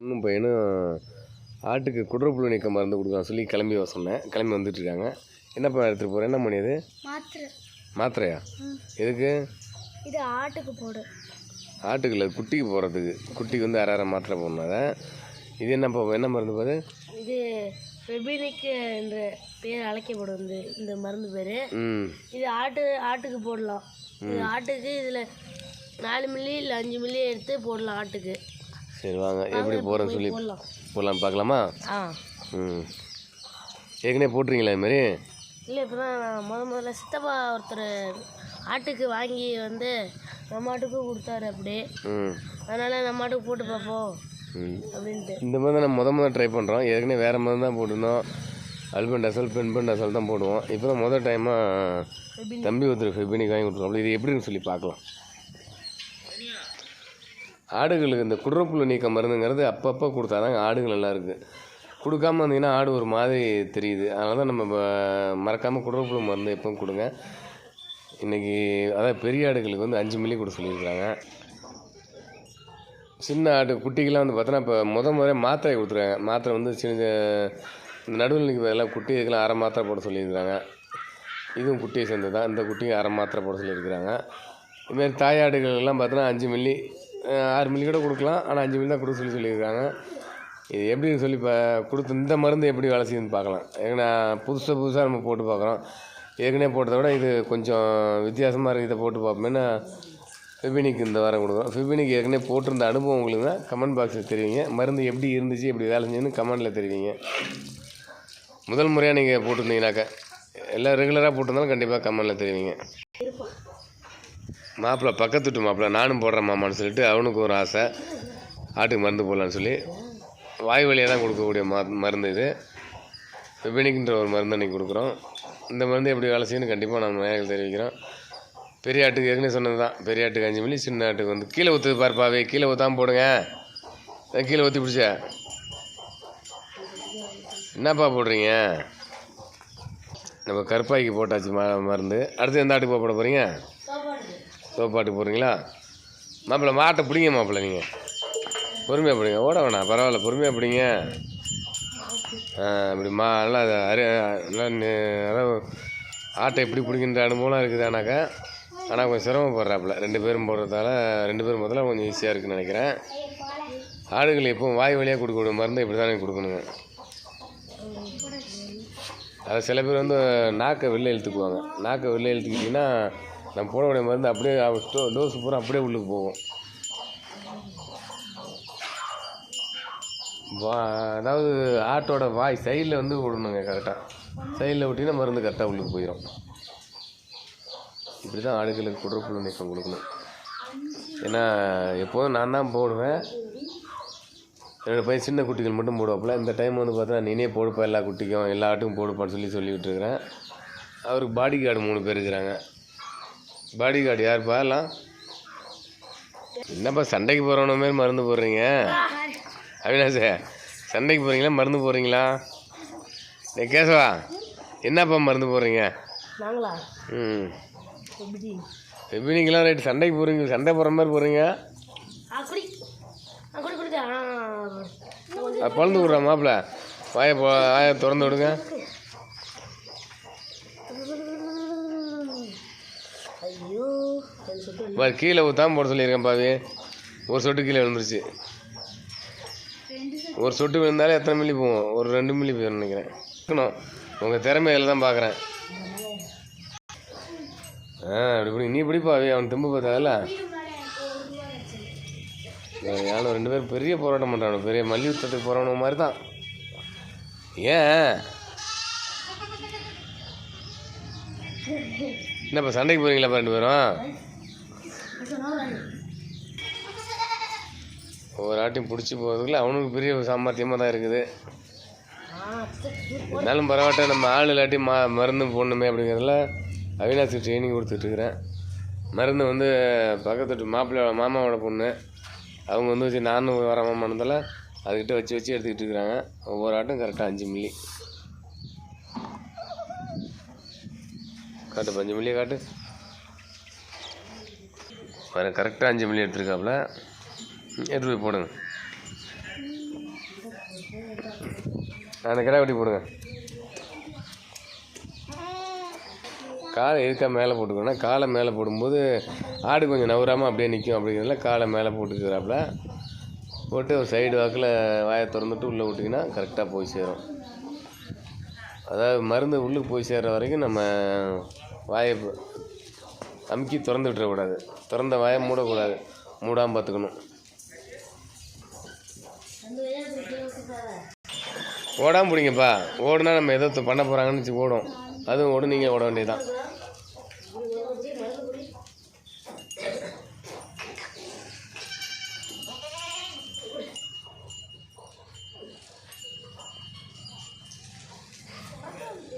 இன்னும் பையனும் ஆட்டுக்கு குடற்புழு நீக்க மருந்து கொடுக்கலாம் சொல்லி கிளம்பி வர சொன்னேன். கிளம்பி வந்துட்டு இருக்காங்க என்னப்பா எடுத்துகிட்டு போகிறேன் என்ன மாத்திரை. மாத்திரையா? எதுக்கு? இது ஆட்டுக்கு போடு. ஆட்டுக்கு இல்லை குட்டிக்கு போடுறதுக்கு. குட்டிக்கு வந்து அரை அரை மாத்திரை போடணும் இது என்னப்பா என்ன மருந்து பாது இது வெபினிக்கு என்ற பேர் அழைக்கப்படும் இந்த இந்த மருந்து பேர். இது ஆட்டு ஆட்டுக்கு போடலாம். இது ஆட்டுக்கு இதில் நாலு மில்லி இல்லை அஞ்சு மில்லி எடுத்து போடலாம் ஆட்டுக்கு. சரி வாங்க. எப்படி போகிறேன்னு சொல்லி போடலாம். பார்க்கலாமா? ம். ஏற்கனவே போட்டுறீங்களா இது மாதிரி? இல்லை இப்போ தான் முத முதல்ல சித்தப்பா ஒருத்தர் ஆட்டுக்கு வாங்கி வந்து நம்ம ஆட்டுக்கும் கொடுத்தாரு அப்படியே. ம். அதனால் நம்ம ஆட்டுக்கு போட்டு பார்ப்போம் ம். அப்படின்ட்டு. இந்த மாதிரி தான் நம்ம முத முத ட்ரை பண்ணுறோம் ஏற்கனவே வேறு மாதிரி தான் போட்டுருந்தோம். அல்பன் டசல் பென்பன் டசல் தான் போடுவோம். இப்போ தான் முதல் டைமாக தம்பி ஒருத்தர் ஃபெபினிக் வாங்கி கொடுத்துருவோம் இது எப்படின்னு சொல்லி பார்க்கலாம். ஆடுகளுக்கு இந்த குடற்புழு நீக்க மருந்துங்கிறது அப்பப்போ கொடுத்தாதாங்க ஆடுகள் நல்லா இருக்குது கொடுக்காம இருந்தீங்கன்னா ஆடு ஒரு மாதிரி தெரியுது. அதனால தான் நம்ம மறக்காமல் குடற்புழு மருந்து எப்பவும் கொடுங்க. இன்றைக்கி அதான் பெரிய ஆடுகளுக்கு வந்து அஞ்சு மில்லி கொடுக்க சொல்லியிருக்காங்க சின்ன ஆடு குட்டிக்கெல்லாம் வந்து பார்த்தோன்னா இப்போ முத முறை மாத்திரை கொடுத்துருக்காங்க. மாத்திரை வந்து சின்ன இந்த நடுவில் நிற்கிற எல்லாம் குட்டி இதுக்கெல்லாம் அரை மாத்திரை போட சொல்லியிருக்காங்க இதுவும் குட்டியை சேர்ந்தது தான் இந்த குட்டியும் அரை மாத்திரை போட சொல்லியிருக்கிறாங்க. இதுமாரி தாயாடுகள் எல்லாம் பார்த்தோன்னா அஞ்சு மில்லி ஆறு மில்லி கூட கொடுக்கலாம். ஆனால் அஞ்சு மில்லி தான் கொடுக்க சொல்லி சொல்லியிருக்காங்க. இது எப்படின்னு சொல்லி இப்போ கொடுத்து இந்த மருந்து எப்படி வேலை செய்யுதுன்னு பார்க்கலாம். ஏன்னா புதுசாக புதுசாக நம்ம போட்டு பார்க்குறோம். ஏற்கனவே போட்டதை விட இது கொஞ்சம் வித்தியாசமாக இருக்குது இதை போட்டு பார்ப்போம்னா ஃபிபினிக் இந்த வாரம் கொடுக்குறோம். ஃபிபினிக் ஏற்கனவே போட்டிருந்த அனுபவம் உங்களுக்கு தான். கமெண்ட் பாக்ஸில் தெரிவிங்க. மருந்து எப்படி இருந்துச்சு எப்படி வேலை செஞ்சுன்னு கமெண்டில் தெரிவிங்க. முதல் முறையாக நீங்கள் போட்டிருந்தீங்கனாக்கா எல்லாம் ரெகுலராக போட்டிருந்தாலும் கண்டிப்பாக கமெண்டில் தெரிவிங்க. மாப்பிள்ளை பக்கத்து வீட்டு மாப்பிள்ளை நானும் போடுறேன் மாமான்னு சொல்லிட்டு அவனுக்கு ஒரு ஆசை. ஆட்டுக்கு மருந்து போடலான்னு சொல்லி வாய் வழியாக தான் கொடுக்கக்கூடிய மா மருந்து இது. வெபினிக்ன்ற ஒரு மருந்து அன்றைக்கி கொடுக்குறோம். இந்த மருந்து எப்படி வேலை செய்யணும் கண்டிப்பாக நான் நேரில் தெரிவிக்கிறோம். பெரிய ஆட்டுக்கு ஏற்கனவே சொன்னது தான். பெரிய ஆட்டுக்கு அஞ்சு மில்லி சின்ன ஆட்டுக்கு வந்து கீழே ஊற்று பார்ப்பாவே கீழே ஊற்றாமல் போடுங்க. கீழே ஊற்றி பிடிச்ச? என்னப்பா போடுறீங்க? நம்ம கருப்பாய்க்கு போட்டாச்சு மருந்து. அடுத்து எந்த ஆட்டுக்கு போட போகிறீங்க தோப்பாட்டுக்கு போடுறீங்களா மாப்பிள்ளை மாட்டை பிடிங்க மாப்பிள்ளை நீங்கள் பொறுமையாக பிடிங்க. ஓட வேணாம் பரவாயில்ல பொறுமையாக பிடிங்க. இப்படி மா நல்லா அரு நல்லா ஆட்டை எப்படி பிடிக்கின்ற அனுபவம்லாம் இருக்குதானாக்கா ஆனால் கொஞ்சம் சிரமப்படுறாப்புல ரெண்டு பேரும் போடுறதால ரெண்டு பேரும் முதல்ல கொஞ்சம் ஈஸியாக இருக்குன்னு நினைக்கிறேன். ஆடுகள் எப்பவும் வாய் வழியாக கொடுக்கணும் மருந்து இப்படி தானே கொடுக்கணுங்க. அதை சில பேர் வந்து நாக்கை வெளில இழுத்துக்குவாங்க. நாக்கை வெளில இழுத்துக்கிட்டிங்கன்னா நம்ம போடக்கூடிய மருந்து அப்படியே டோஸ் பூரா அப்படியே உள்ளுக்கு போகும். வா அதாவது ஆட்டோட வாய் சைடில் வந்து விடணுங்க கரெக்டாக சைடில் விட்டிங்கன்னா மருந்து கரெக்டாக உள்ளுக்கு போயிடும் இப்படி தான் ஆடுகளுக்கு குடற்புழு நீக்கம் கொடுக்கணும். ஏன்னா எப்போதும் நான் தான் போடுவேன். ரெண்டு பையன் சின்ன குட்டிகள் மட்டும் போடுவாப்புல. இந்த டைம் வந்து பார்த்தா நீனே போடுப்பா எல்லா குட்டிக்கும் எல்லா ஆட்டுக்கும் போடுப்பான்னு சொல்லி சொல்லிக்கிட்டு இருக்கிறேன் அவருக்கு பாடி கார்டு மூணு பேர் இருக்கிறாங்க. பாடி கார்டு யாருப்பா எல்லாம் என்னப்பா சண்டைக்கு போகிறவன மாரி மருந்து போடுறீங்க அவினாஷே சண்டைக்கு போகிறீங்களா மருந்து போடுறீங்களா டேய் கேசவா என்னப்பா மருந்து போடுறீங்க நாங்களா? ம். எப்படி? எப்படிங்களாம் ரைட்டு சண்டைக்கு போகிறீங்க சண்டை போடுற மாதிரி போகிறீங்க பழந்து விட்றா மாப்பிள்ள வாயை போ வாயை திறந்து விடுங்க ஐயோ அது சொல்லிட்டு பாரு கீழே ஊற்றாமல் போட சொல்லியிருக்கேன் பாவி ஒரு சொட்டு கீழே விழுந்துருச்சு. ஒரு சொட்டு விழுந்தாலே எத்தனை மில்லி போகும்? ஒரு ரெண்டு மில்லி போயிடும் நினைக்கிறேன். இருக்கணும். உங்கள் திறமையில தான் பார்க்குறேன் ஆ அப்படி இப்படி நீ இப்படி பாவி அவன் தெம்பு பார்த்தால? யானை ரெண்டு பேரும் பெரிய போராட்டம் பண்ணுறானு பெரிய மல்யுத்தத்துக்கு போகிறவனு மாதிரி தான் ஏன்? என்னப்பா சண்டைக்கு போகிறீங்களாப்பா ரெண்டு பேரும்? ஒவ்வொரு ஆட்டையும் பிடிச்சி போகிறதுக்குள்ள அவனுக்கு பெரிய சாமர்த்தியமாக தான் இருக்குது. இருந்தாலும் பரவாயில்ல நம்ம ஆள் இல்லாட்டி மா மருந்து போடணுமே அப்படிங்கிறதுல அவினாசி ட்ரைனிங் கொடுத்துட்ருக்குறேன் மருந்து வந்து பக்கத்து வீட்டு மாப்பிள்ளை மாமாவோட பொண்ணு. அவங்க வந்து வச்சு நானும் வர மாமானதால அதுக்கிட்ட வச்சு வச்சு எடுத்துக்கிட்டு இருக்கிறாங்க. ஒவ்வொரு ஆட்டும் கரெக்டாக அஞ்சு மில்லி காட்டு அஞ்சு மில்லியை காட்டு. கரெக்டாக அஞ்சு மில்லி எடுத்துருக்காப்புல. எடுத்து போய் போடுங்க. அந்த கிடா வெட்டி போடுங்க. காலை இருக்கா மேலே போட்டுக்கணும்னா காலை மேலே போடும்போது ஆடு கொஞ்சம் நவராமல் அப்படியே நிற்கும் அப்படிங்கிறதுல காலை மேலே போட்டுக்கிறாப்புல. போட்டு ஒரு சைடு வாக்கில் வாயை திறந்துட்டு உள்ளே விட்டிங்கன்னா கரெக்டாக போய் சேரும். அதாவது மருந்து உள்ளுக்கு போய் சேர்ற வரைக்கும் நம்ம வாயை அமுக்கி திறந்து விட்டுறக்கூடாது. திறந்த வாயை மூடக்கூடாது. மூடாமல் பார்த்துக்கணும். ஓடாமல் பிடிங்கப்பா. ஓடுனா நம்ம ஏதோ பண்ண போகிறாங்கன்னு வச்சு ஓடும். அதுவும் ஓடும் நீங்கள் ஓட வேண்டியதுதான்.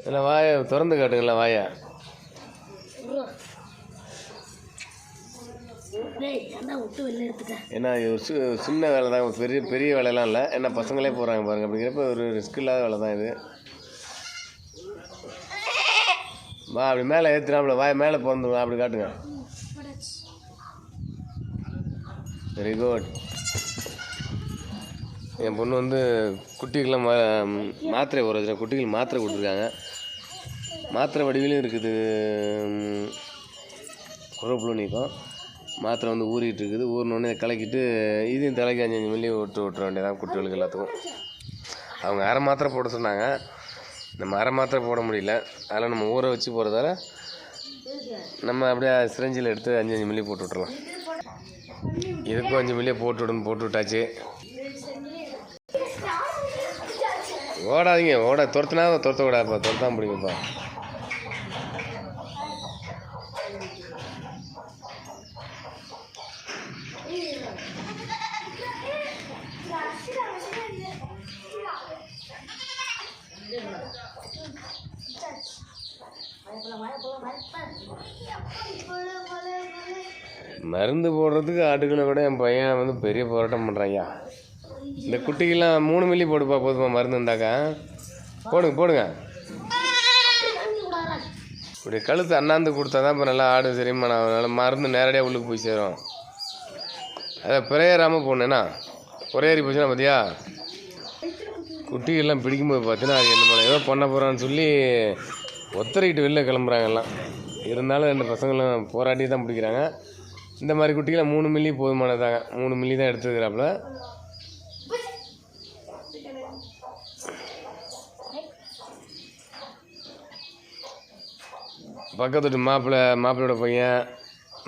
இல்லை வாயை திறந்து காட்டுங்களேன் வாயை டேய் ஏன்டா விட்டு வெளில எடுத்துட்டேன் ஏன்னா இது சின்ன வேலை தான் பெரிய பெரிய வேலைலாம் இல்லை. ஏன்னா பசங்களே போகிறாங்க பாருங்க. அப்படிங்கிறப்ப ஒரு ரிஸ்க் இல்லாத வேலை தான் இது. வா அப்படி மேலே ஏற்றுனாப்புல வாய் மேலே பிறந்து அப்படி காட்டுங்க. வெரி குட் என் பொண்ணு வந்து குட்டிக்கெல்லாம் மா மாத்திரை ஒரு குட்டிகள் மாத்திரை கொடுத்துருக்காங்க. மாத்திரை வடிவிலும் இருக்குது. குழப்புல மாத்திரை வந்து ஊறிட்டு இருக்குது ஊறினோடனே கலக்கிட்டு இதையும் தலைக்கு அஞ்சு அஞ்சு மில்லி விட்டு விட்டுற வேண்டியதான் குட்டிகளுக்கு எல்லாத்துக்கும். அவங்க அரை மாத்திரை போட சொன்னாங்க. நம்ம அரை மாத்திரை போட முடியல. அதில் நம்ம ஊற வச்சு போகிறதால நம்ம அப்படியே சிரஞ்சில் எடுத்து அஞ்சு அஞ்சு மில்லி போட்டு விட்றலாம் இதுக்கும் அஞ்சு மில்லியை போட்டு விடுன்னு போட்டு விட்டாச்சு. ஓடாதீங்க ஓட துரத்துனா துரத்தக்கூடாதுப்பா துரத்தான் பிடிக்கும்ப்பா மருந்து போடுறதுக்கு ஆட்டுகளை விட என் பையன் வந்து பெரிய போராட்டம் பண்ணுறாய்யா இந்த குட்டிக்கெல்லாம் மூணு மில்லி போடுப்பா போதுமா? மருந்து இருந்தாக்கா போடுங்க போடுங்க. இப்படி கழுத்து அண்ணாந்து கொடுத்தா தான் இப்போ நல்லா ஆடு சரிம்மா நான் நல்லா மருந்து நேரடியாக உள்ளுக்கு போய் சேரும். அதை பிறையறாமல் போடணுன்னா குறையேறி போச்சுன்னா பார்த்தியா குட்டிகள்லாம் பிடிக்கும்போது பார்த்தீங்கன்னா அது என்ன பண்ண ஏதோ பண்ண போகிறான்னு சொல்லி ஒத்தரைக்கிட்டு வெளில கிளம்புறாங்க எல்லாம். இருந்தாலும் ரெண்டு பசங்களும் போராட்டி தான் பிடிக்கிறாங்க. இந்த மாதிரி குட்டிகளை மூணு மில்லி போதுமானதாங்க. மூணு மில்லி தான் எடுத்துக்கிறாப்புல பக்கத்து வீட்டு மாப்பிள்ளை மாப்பிள்ளையோட பையன்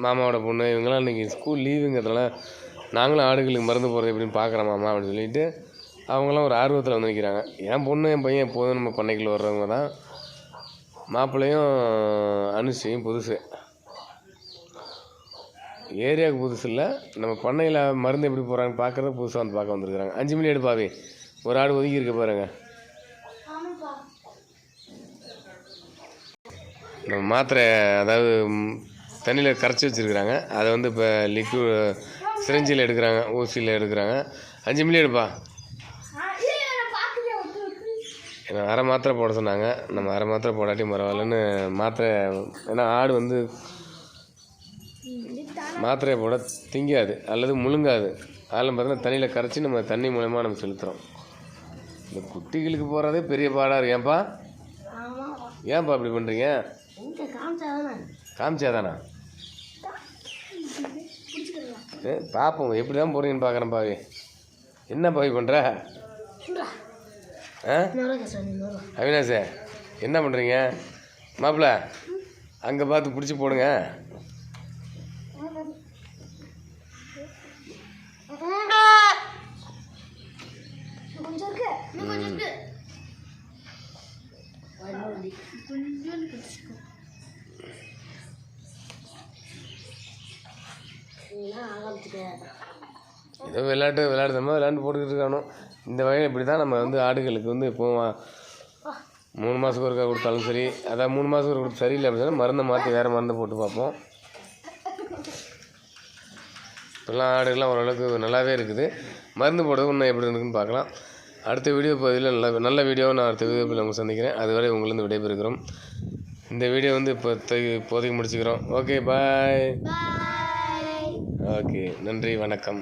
மாமாவோட பொண்ணு இவங்கெல்லாம் இன்றைக்கி ஸ்கூல் லீவுங்கிறதுனால நாங்களும் ஆடுகளுக்கு மருந்து போகிறது எப்படின்னு பார்க்குறோம் மாமா அப்படின்னு சொல்லிட்டு அவங்களாம் ஒரு ஆர்வத்தில் வந்து நிற்கிறாங்க என் பொண்ணு என் பையன் எப்போதும் நம்ம பண்ணைக்குள்ள வர்றவங்க தான். மாப்பிள்ளையும் அனுஷையும் புதுசு. ஏரியாவுக்கு புதுசு இல்லை. நம்ம பண்ணையில் மருந்து எப்படி போகிறாங்கன்னு பார்க்குறது புதுசாக வந்து பார்க்க வந்துருக்குறாங்க. அஞ்சு மணி எடுப்பாவே ஒரு ஆடு ஒதுக்கி இருக்க பாருங்க. நம்ம மாத்திரை அதாவது தண்ணியில் கரைச்சி வச்சுருக்குறாங்க. அதை வந்து இப்போ லிக்யூ சிரஞ்சியில் எடுக்கிறாங்க. ஊசியில் எடுக்கிறாங்க. அஞ்சு மில்லி எடுப்பா ஏன்னா அரை மாத்திரை போட சொன்னாங்க. நம்ம அரை மாத்திரை போடாட்டி பரவாயில்லன்னு மாத்திரை ஏன்னா ஆடு வந்து மாத்திரையை போட திங்காது அல்லது முழுங்காது. அதில் பார்த்தீங்கன்னா தண்ணியில் கரைச்சி நம்ம தண்ணி மூலயமா நம்ம செலுத்துகிறோம் இந்த குட்டிகளுக்கு போகிறதே பெரிய பாடாக ஏன்பா? ஆமாம் ஏன்பா இப்படி பண்ணுறீங்க காமிச்சாதானே? பார்ப்போம் எப்படி தான் போகிறீங்கன்னு பார்க்குறேன் பாவி. என்ன பாவி பண்ணுற ஆ? அவினாஷே என்ன பண்ணுறீங்க மாப்பிள்ள அங்கே பார்த்து பிடிச்சி போடுங்க கொஞ்சம் இருக்கு இன்னும் கொஞ்சம் இருக்கு கொஞ்சம் ஆரம்பிச்சுட்டேன் ஏதோ விளையாட்டு விளையாடுதமா விளையாண்டு போட்டுக்கிட்டு இருக்கானோ. இந்த வகையில் இப்படி தான் நம்ம வந்து ஆடுகளுக்கு வந்து இப்போ மூணு மாதத்துக்கு ஒருக்கா கொடுத்தாலும் சரி அதான் மூணு மாதத்துக்கு ஒரு கொடுத்து சரியில்லை அப்படின்னு சொன்னால் மருந்தை மாற்றி வேறு மருந்தை போட்டு பார்ப்போம். இப்போல்லாம் ஆடுகள்லாம் ஓரளவுக்கு நல்லாவே இருக்குது. மருந்து போடுறது இன்னும் எப்படி இருக்குன்னு பார்க்கலாம். அடுத்த வீடியோ பதிவில் நல்ல நல்ல வீடியோவை நான் அடுத்த வீடியோ உங்களை சந்திக்கிறேன். அதுவரை உங்களிருந்து விடைபெறுகிறோம். இந்த வீடியோ வந்து இப்போ இப்போதைக்கு முடிச்சுக்கிறோம். ஓகே பாய் பாய் ஓகே நன்றி வணக்கம்.